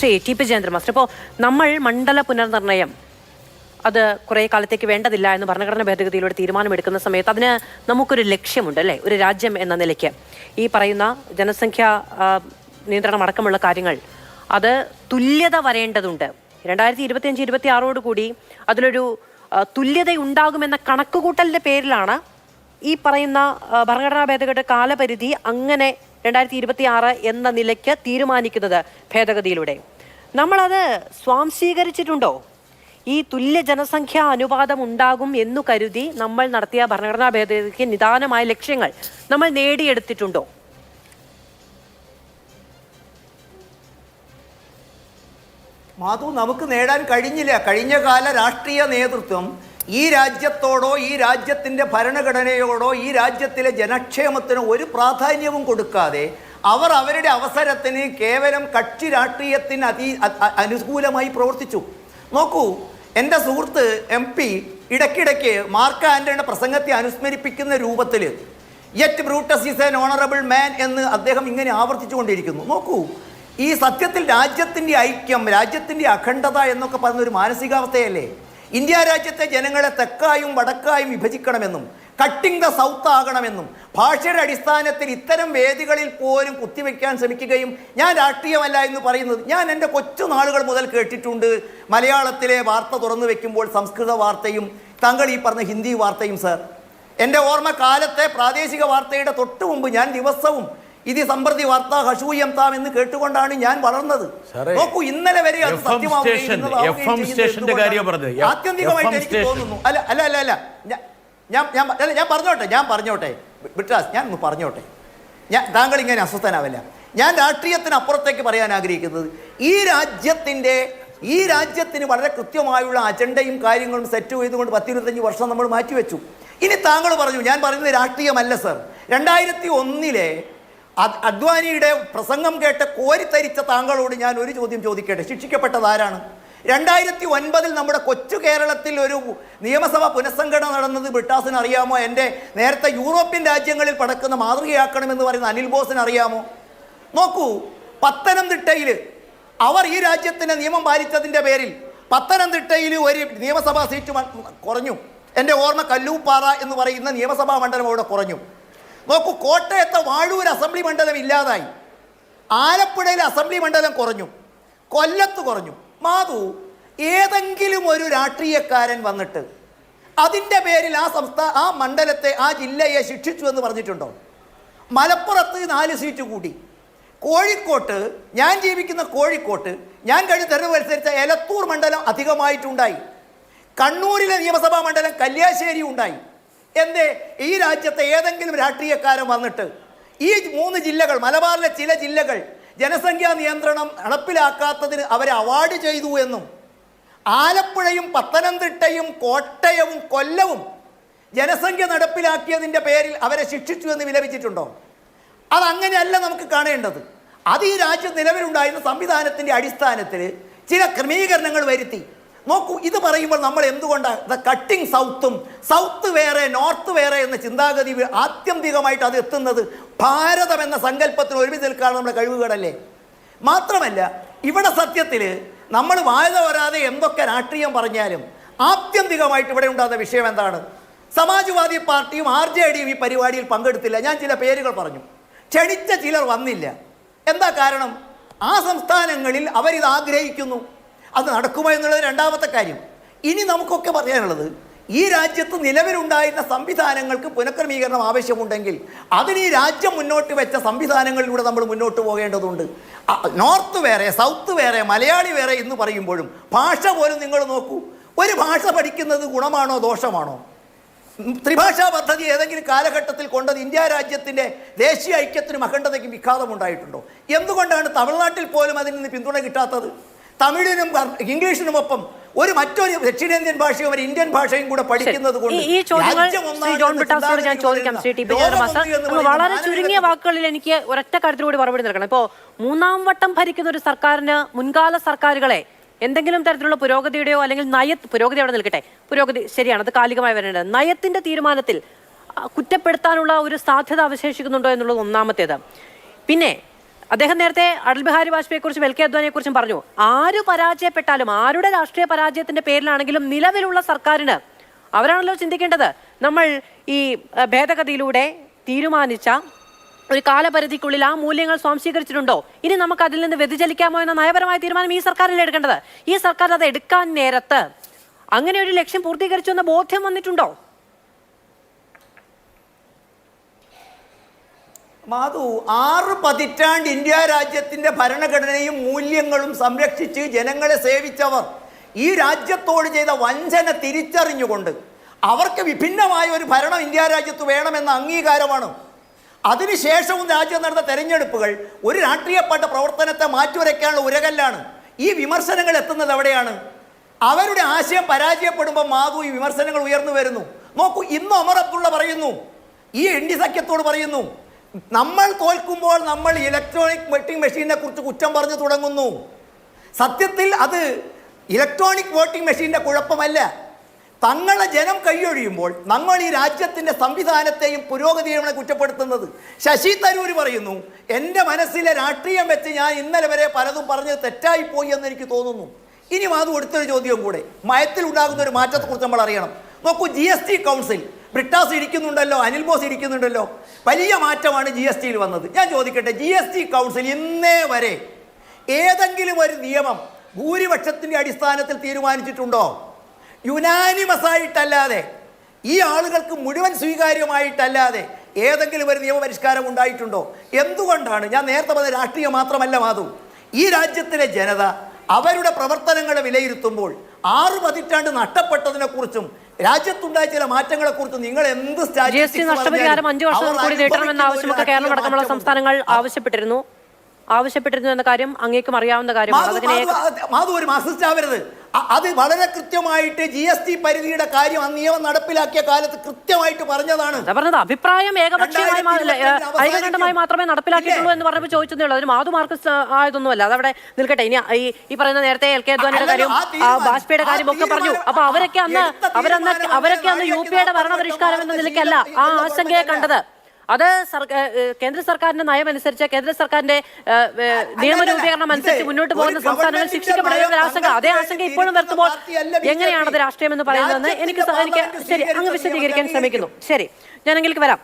Shri T P Jayendra master. ഇപ്പോൾ നമ്മൾ മണ്ഡല പുനർനിർണയം അത് കുറേ കാലത്തേക്ക് വേണ്ടതില്ല എന്ന് ഭരണഘടന ഭേദഗതിയിലൂടെ തീരുമാനമെടുക്കുന്ന സമയത്ത് അതിന് നമുക്കൊരു ലക്ഷ്യമുണ്ട് അല്ലേ? ഒരു രാജ്യം എന്ന നിലയ്ക്ക്. ഈ പറയുന്ന ജനസംഖ്യ നിയന്ത്രണം അടക്കമുള്ള കാര്യങ്ങൾ അത് തുല്യത വരേണ്ടതുണ്ട്. രണ്ടായിരത്തി ഇരുപത്തിയഞ്ച് ഇരുപത്തി ആറോട് കൂടി അതിലൊരു തുല്യതയുണ്ടാകുമെന്ന കണക്കുകൂട്ടലിന്റെ പേരിലാണ് ഈ പറയുന്ന ഭരണഘടനാ ഭേദഗതിയുടെ കാലപരിധി അങ്ങനെ രണ്ടായിരത്തി ഇരുപത്തി ആറ് എന്ന നിലയ്ക്ക് തീരുമാനിക്കുന്നത് ഭേദഗതിയിലൂടെ. നമ്മളത് സ്വാംശീകരിച്ചിട്ടുണ്ടോ? ഈ തുല്യ ജനസംഖ്യാ അനുപാതം ഉണ്ടാകും എന്ന് കരുതി നമ്മൾ നടത്തിയ ഭരണഘടനാ ഭേദഗതിക്ക് നിദാനമായ ലക്ഷ്യങ്ങൾ നമ്മൾ നേടിയെടുത്തിട്ടുണ്ടോ? മാധു നമുക്ക് നേടാൻ കഴിഞ്ഞില്ല. കഴിഞ്ഞ കാല രാഷ്ട്രീയ നേതൃത്വം ഈ രാജ്യത്തോടോ ഈ രാജ്യത്തിന്റെ ഭരണഘടനയോടോ ഈ രാജ്യത്തിലെ ജനക്ഷേമത്തിനോ ഒരു പ്രാധാന്യവും കൊടുക്കാതെ അവർ അവരുടെ അവസരത്തിന് കേവലം കക്ഷി രാഷ്ട്രീയത്തിന് അതി അനുകൂലമായി പ്രവർത്തിച്ചു. നോക്കൂ എന്റെ സുഹൃത്ത് എം പി ഇടയ്ക്കിടയ്ക്ക് മാർക്ക് ആന്റണിയുടെ പ്രസംഗത്തെ അനുസ്മരിപ്പിക്കുന്ന രൂപത്തിൽ yet Brutus is an honourable man എന്ന് അദ്ദേഹം ഇങ്ങനെ ആവർത്തിച്ചു കൊണ്ടിരിക്കുന്നു. നോക്കൂ ഈ സത്യത്തിൽ രാജ്യത്തിന്റെ ഐക്യം രാജ്യത്തിന്റെ അഖണ്ഡത എന്നൊക്കെ പറയുന്ന ഒരു മാനസികാവസ്ഥയല്ലേ? ഇന്ത്യ രാജ്യത്തെ ജനങ്ങളെ തെക്കായും വടക്കായും വിഭജിക്കണമെന്നും കട്ടിംഗ് ദ സൗത്ത് ആകണമെന്നും ഭാഷയുടെ അടിസ്ഥാനത്തിൽ ഇത്തരം വേദികളിൽ പോലും കുത്തിവെക്കാൻ ശ്രമിക്കുകയും ഞാൻ രാഷ്ട്രീയമല്ല എന്ന് പറയുന്നത് ഞാൻ എന്റെ കൊച്ചു നാളുകൾ മുതൽ കേട്ടിട്ടുണ്ട്. മലയാളത്തിലെ വാർത്ത തുറന്നു വെക്കുമ്പോൾ സംസ്കൃത വാർത്തയും താങ്കൾ ഈ പറഞ്ഞ ഹിന്ദി വാർത്തയും സർ എന്റെ ഓർമ്മ കാലത്തെ പ്രാദേശിക വാർത്തയുടെ തൊട്ടു മുമ്പ് ഞാൻ ദിവസവും ഇത് സമ്പ്രതി വാർത്ത ഹഷൂയം താം എന്ന് കേട്ടുകൊണ്ടാണ് ഞാൻ വളർന്നത്. നോക്കൂ ഇന്നലെ വരെ അത് സത്യമാവുകയും. ആത്യന്തികമായിട്ട് എനിക്ക് തോന്നുന്നു. അല്ല അല്ല അല്ല അല്ല. ഞാൻ ഞാൻ ഞാൻ അല്ല ഞാൻ പറഞ്ഞോട്ടെ ഞാൻ പറഞ്ഞോട്ടെ. ബിട്രാസ് ഞാൻ ഒന്ന് പറഞ്ഞോട്ടെ. ഞാൻ താങ്കൾ ഇങ്ങനെ അസ്വസ്ഥനാവില്ല. ഞാൻ രാഷ്ട്രീയത്തിന് അപ്പുറത്തേക്ക് പറയാൻ ആഗ്രഹിക്കുന്നത് ഈ രാജ്യത്തിന്റെ ഈ രാജ്യത്തിന് വളരെ കൃത്യമായുള്ള അജണ്ടയും കാര്യങ്ങളും സെറ്റ് ചെയ്തുകൊണ്ട് പത്തിരുപത്തഞ്ച് വർഷം നമ്മൾ മാറ്റിവെച്ചു. ഇനി താങ്കൾ പറഞ്ഞു ഞാൻ പറയുന്നത് രാഷ്ട്രീയമല്ല സർ രണ്ടായിരത്തി ഒന്നിലെ അദ്വാനിയുടെ പ്രസംഗം കേട്ട് കോരിത്തരിച്ച താങ്കളോട് ഞാൻ ഒരു ചോദ്യം ചോദിക്കട്ടെ? ശിക്ഷിക്കപ്പെട്ടത് ആരാണ്? രണ്ടായിരത്തി ഒൻപതിൽ നമ്മുടെ കൊച്ചു കേരളത്തിൽ ഒരു നിയമസഭ പുനഃസംഘടന നടന്നത് ബ്രിട്ടാസിന് അറിയാമോ? എന്റെ നേരത്തെ യൂറോപ്യൻ രാജ്യങ്ങളിൽ പടക്കുന്ന മാതൃകയാക്കണമെന്ന് പറയുന്ന അനിൽ ബോസിന് അറിയാമോ? നോക്കൂ പത്തനംതിട്ടയിൽ അവർ ഈ രാജ്യത്തിന്റെ നിയമം പാലിച്ചതിന്റെ പേരിൽ പത്തനംതിട്ടയിൽ ഒരു നിയമസഭാ സീറ്റ് കുറഞ്ഞു. എന്റെ ഓർമ്മ കല്ലൂപ്പാറ എന്ന് പറയുന്ന നിയമസഭാ മണ്ഡലം അവിടെ കുറഞ്ഞു. നോക്കൂ കോട്ടയത്തെ വാഴൂർ അസംബ്ലി മണ്ഡലം ഇല്ലാതായി. ആലപ്പുഴയിലെ അസംബ്ലി മണ്ഡലം കുറഞ്ഞു. കൊല്ലത്ത് കുറഞ്ഞു. മാധു ഏതെങ്കിലും ഒരു രാഷ്ട്രീയക്കാരൻ വന്നിട്ട് അതിന്റെ പേരിൽ ആ സംസ്ഥാന ആ മണ്ഡലത്തെ ആ ജില്ലയെ ശിക്ഷിച്ചു എന്ന് പറഞ്ഞിട്ടുണ്ടോ? മലപ്പുറത്ത് നാല് സീറ്റ് കൂടി. കോഴിക്കോട്ട് ഞാൻ ജീവിക്കുന്ന കോഴിക്കോട്ട് ഞാൻ കഴിഞ്ഞ തെരഞ്ഞെടുപ്പ് മത്സരിച്ച എലത്തൂർ മണ്ഡലം അധികമായിട്ടുണ്ടായി. കണ്ണൂരിലെ നിയമസഭാ മണ്ഡലം കല്യാശ്ശേരി ഉണ്ടായി എന്തേ ഈ രാജ്യത്തെ ഏതെങ്കിലും രാഷ്ട്രീയക്കാരൻ വന്നിട്ട് ഈ മൂന്ന് ജില്ലകൾ മലബാറിലെ ചില ജില്ലകൾ ജനസംഖ്യാ നിയന്ത്രണം നടപ്പിലാക്കാത്തതിന് അവരെ അവാർഡ് ചെയ്തു എന്നും ആലപ്പുഴയും പത്തനംതിട്ടയും കോട്ടയവും കൊല്ലവും ജനസംഖ്യ നടപ്പിലാക്കിയതിന്റെ പേരിൽ അവരെ ശിക്ഷിച്ചു എന്ന് വിലപിച്ചിട്ടുണ്ടോ? അതങ്ങനെയല്ല നമുക്ക് കാണേണ്ടത്. അത് ഈ രാജ്യം നിലവിലുണ്ടായിരുന്ന സംവിധാനത്തിന്റെ അടിസ്ഥാനത്തിൽ ചില ക്രമീകരണങ്ങൾ വരുത്തി നോക്കൂ ഇത് പറയുമ്പോൾ നമ്മൾ എന്തുകൊണ്ടാണ് ദ കട്ടിംഗ് സൗത്തും സൗത്ത് വേറെ നോർത്ത് വേറെ എന്ന ചിന്താഗതി ആത്യന്തികമായിട്ട് അത് എത്തുന്നത് ഭാരതം എന്ന സങ്കല്പത്തിന് ഒരുമിച്ച് നിൽക്കാണ് നമ്മുടെ കഴിവുകളല്ലേ മാത്രമല്ല ഇവിടെ സത്യത്തിൽ നമ്മൾ വായന വരാതെ എന്തൊക്കെ രാഷ്ട്രീയം പറഞ്ഞാലും ആത്യന്തികമായിട്ട് ഇവിടെ ഉണ്ടാകുന്ന വിഷയം എന്താണ്? സമാജ്വാദി പാർട്ടിയും ആർ ജെ ഡിയും ഈ പരിപാടിയിൽ പങ്കെടുത്തില്ല. ഞാൻ ചില പേരുകൾ പറഞ്ഞു. ക്ഷണിച്ച ചിലർ വന്നില്ല. എന്താ കാരണം? ആ സംസ്ഥാനങ്ങളിൽ അവരിത് ആഗ്രഹിക്കുന്നു. അത് നടക്കുമോ എന്നുള്ളത് രണ്ടാമത്തെ കാര്യം. ഇനി നമുക്കൊക്കെ പറയാനുള്ളത് ഈ രാജ്യത്ത് നിലവിലുണ്ടായിരുന്ന സംവിധാനങ്ങൾക്ക് പുനഃക്രമീകരണം ആവശ്യമുണ്ടെങ്കിൽ അതിന് ഈ രാജ്യം മുന്നോട്ട് വെച്ച സംവിധാനങ്ങളിലൂടെ നമ്മൾ മുന്നോട്ട് പോകേണ്ടതുണ്ട്. നോർത്ത് വേറെ സൗത്ത് വേറെ മലയാളി വേറെ എന്ന് പറയുമ്പോഴും ഭാഷ പോലും നിങ്ങൾ നോക്കൂ ഒരു ഭാഷ പഠിക്കുന്നത് ഗുണമാണോ ദോഷമാണോ? ത്രിഭാഷാ പദ്ധതി ഏതെങ്കിലും കാലഘട്ടത്തിൽ കൊണ്ടത് ഇന്ത്യ രാജ്യത്തിന്റെ ദേശീയ ഐക്യത്തിനും അഖണ്ഡതയ്ക്കും വിഘാതമുണ്ടായിട്ടുണ്ടോ? എന്തുകൊണ്ടാണ് തമിഴ്നാട്ടിൽ പോലും അതിൽ നിന്ന് പിന്തുണ കിട്ടാത്തത്? തമിഴിനും ഇംഗ്ലീഷിനും ഒപ്പം ഒരു മറ്റൊരു ദക്ഷിണേന്ത്യൻ ഭാഷയും ഒരു ഇന്ത്യൻ ഭാഷയും കൂടെ പഠിക്കുന്നത് കൊണ്ട് ഈ- ചോദ്യങ്ങൾ ഞാൻ ചോദിക്കാം ശ്രീ ടി പി വളരെ ചുരുങ്ങിയ വാക്കുകളിൽ എനിക്ക് ഒരൊറ്റ കാര്യത്തിലൂടെ മറുപടി നൽകണം. ഇപ്പോൾ മൂന്നാം വട്ടം ഭരിക്കുന്ന ഒരു സർക്കാരിന് മുൻകാല സർക്കാരുകളെ എന്തെങ്കിലും തരത്തിലുള്ള പുരോഗതിയുടെയോ അല്ലെങ്കിൽ നയ പുരോഗതി അവിടെ നിൽക്കട്ടെ. പുരോഗതി ശരിയാണ് അത് കാലികമായി വരേണ്ടത്. നയത്തിന്റെ തീരുമാനത്തിൽ കുറ്റപ്പെടുത്താനുള്ള ഒരു സാധ്യത അവശേഷിക്കുന്നുണ്ടോ എന്നുള്ളത് ഒന്നാമത്തേത്. പിന്നെ അദ്ദേഹം നേരത്തെ അടൽ ബിഹാരി വാജ്പേയെ കുറിച്ചും എൽ കെ അദ്വാനിയെ കുറിച്ചും പറഞ്ഞു. ആര് പരാജയപ്പെട്ടാലും ആരുടെ രാഷ്ട്രീയ പരാജയത്തിന്റെ പേരിലാണെങ്കിലും നിലവിലുള്ള സർക്കാരിന് അവരാണല്ലോ ചിന്തിക്കേണ്ടത്. നമ്മൾ ഈ ഭേദഗതിയിലൂടെ തീരുമാനിച്ച ഒരു കാലപരിധിക്കുള്ളിൽ ആ മൂല്യങ്ങൾ സ്വാംശീകരിച്ചിട്ടുണ്ടോ? ഇനി നമുക്ക് അതിൽ നിന്ന് വ്യതിചലിക്കാമോ എന്ന നയപരമായ തീരുമാനം ഈ സർക്കാരിൽ എടുക്കേണ്ടത്? ഈ സർക്കാർ അത് എടുക്കാൻ നേരത്ത് അങ്ങനെ ഒരു ലക്ഷ്യം പൂർത്തീകരിച്ചു എന്ന ബോധ്യം വന്നിട്ടുണ്ടോ? മാധു ആറ് പതിറ്റാണ്ട് ഇന്ത്യ രാജ്യത്തിന്റെ ഭരണഘടനയും മൂല്യങ്ങളും സംരക്ഷിച്ച് ജനങ്ങളെ സേവിച്ചവർ ഈ രാജ്യത്തോട് ചെയ്ത വഞ്ചന തിരിച്ചറിഞ്ഞുകൊണ്ട് അവർക്ക് വിഭിന്നമായ ഒരു ഭരണം ഇന്ത്യ രാജ്യത്ത് വേണമെന്ന അംഗീകാരമാണ്. അതിനുശേഷവും രാജ്യം നടന്ന തെരഞ്ഞെടുപ്പുകൾ ഒരു രാഷ്ട്രീയപ്പെട്ട പ്രവർത്തനത്തെ മാറ്റിവരയ്ക്കാനുള്ള ഉരകല്ലാണ്. ഈ വിമർശനങ്ങൾ എത്തുന്നത് എവിടെയാണ്? അവരുടെ ആശയം പരാജയപ്പെടുമ്പോൾ മാധു ഈ വിമർശനങ്ങൾ ഉയർന്നു വരുന്നു. നോക്കൂ ഇന്ന് ഒമർ അബ്ദുള്ള പറയുന്നു ഈ എൻ ഡി സഖ്യത്തോട് പറയുന്നു നമ്മൾ തോൽക്കുമ്പോൾ നമ്മൾ ഇലക്ട്രോണിക് വോട്ടിംഗ് മെഷീനെ കുറിച്ച് കുറ്റം പറഞ്ഞു തുടങ്ങുന്നു. സത്യത്തിൽ അത് ഇലക്ട്രോണിക് വോട്ടിംഗ് മെഷീന്റെ കുഴപ്പമല്ല. തങ്ങളെ ജനം കൈയൊഴിയുമ്പോൾ നമ്മൾ ഈ രാജ്യത്തിന്റെ സംവിധാനത്തെയും പുരോഗതിയുമാണ് കുറ്റപ്പെടുത്തുന്നത്. ശശി തരൂർ പറയുന്നു എന്റെ മനസ്സിലെ രാഷ്ട്രീയം വെച്ച് ഞാൻ ഇന്നലെ വരെ പലതും പറഞ്ഞത് തെറ്റായിപ്പോയി എന്ന് എനിക്ക് തോന്നുന്നു. ഇനി അത് കൊടുത്തൊരു ചോദ്യം കൂടെ. മയത്തിൽ ഉണ്ടാകുന്ന ഒരു മാറ്റത്തെക്കുറിച്ച് നമ്മൾ അറിയണം. നോക്കൂ G S T council Brittas ഇരിക്കുന്നുണ്ടല്ലോ Anil Bose ഇരിക്കുന്നുണ്ടല്ലോ. വലിയ മാറ്റമാണ് ജി എസ് ടിയിൽ വന്നത്. ഞാൻ ചോദിക്കട്ടെ ജി എസ് ടി കൗൺസിൽ ഇന്നേ വരെ ഏതെങ്കിലും ഒരു നിയമം ഭൂരിപക്ഷത്തിന്റെ അടിസ്ഥാനത്തിൽ തീരുമാനിച്ചിട്ടുണ്ടോ? യുനാനിമസ് ആയിട്ടല്ലാതെ ഈ ആളുകൾക്ക് മുഴുവൻ സ്വീകാര്യമായിട്ടല്ലാതെ ഏതെങ്കിലും ഒരു നിയമപരിഷ്കാരം ഉണ്ടായിട്ടുണ്ടോ? എന്തുകൊണ്ടാണ്? ഞാൻ നേരത്തെ പറഞ്ഞ രാഷ്ട്രീയം മാത്രമല്ല മാധു. ഈ രാജ്യത്തിലെ ജനത അവരുടെ പ്രവർത്തനങ്ങളെ വിലയിരുത്തുമ്പോൾ ആറു പതിറ്റാണ്ട് നഷ്ടപ്പെട്ടതിനെ കുറിച്ചും രാജ്യത്തുണ്ടായ ചില മാറ്റങ്ങളെ കുറിച്ച് നിങ്ങൾ എന്ത് ജി എസ് ടി statistics നഷ്ടപരിഹാരം അഞ്ചു വർഷം കൂടി നീട്ടണമെന്ന ആവശ്യമൊക്കെ കേരളം അടക്കമുള്ള സംസ്ഥാനങ്ങൾ ആവശ്യപ്പെട്ടിരുന്നു. ആവശ്യപ്പെട്ടിരുന്നു എന്ന കാര്യം അങ്ങേക്കും അറിയാവുന്ന കാര്യമാണ് മാധു, മാധു, ഒരു മാസിസ്റ്റ് ആവരുത്. അത് വളരെ കൃത്യമായിട്ട് ജി എസ് ടി പരിധിയുടെ കാര്യം ആ നിയമം നടപ്പിലാക്കിയ കാലത്ത് കൃത്യമായിട്ട് പറഞ്ഞതാണ്. പറഞ്ഞത്. അഭിപ്രായം ഏകപക്ഷീയമായി ഐകകണ്ഠമായി മാത്രമേ നടപ്പിലാക്കിയിട്ടുള്ളൂ എന്ന് പറഞ്ഞപ്പോൾ ചോദിച്ചതേ ഉള്ളൂ. അതിന് മാധു മാർക്സ് ആയതൊന്നുമല്ല അതവിടെ നിൽക്കട്ടെ. ഇനി ഈ ഈ പറയുന്ന നേരത്തെ എൽ കെ അദ്വാനിയുടെ കാര്യം വാജ്പേയിയുടെ കാര്യം ഒക്കെ പറഞ്ഞു. അപ്പൊ അവരൊക്കെ അന്ന് അവരന്ന് അവരൊക്കെ അന്ന് യു പി ഐയുടെ ഭരണപരിഷ്കാരം എന്ന നിലയ്ക്കല്ല ആ ആശങ്കയെ കണ്ടത്. അത് കേന്ദ്ര സർക്കാരിന്റെ നയം അനുസരിച്ച് കേന്ദ്ര സർക്കാരിന്റെ നിയമ രൂപീകരണം നിയമരൂപീകരണം അനുസരിച്ച് മുന്നോട്ട് പോകുന്ന സംസ്ഥാനങ്ങൾ ശിക്ഷിക്കപ്പെടുന്ന ആശങ്ക അതേ ആശങ്ക ഇപ്പോഴും പി. എങ്ങനെയാണത് രാഷ്ട്രീയം എന്ന് പറയുന്നതെന്ന് എനിക്ക് എനിക്ക് ശരി അങ്ങ് വിശദീകരിക്കാൻ ശ്രമിക്കുന്നു ശരി ഞാനെങ്കിലേക്ക് വരാം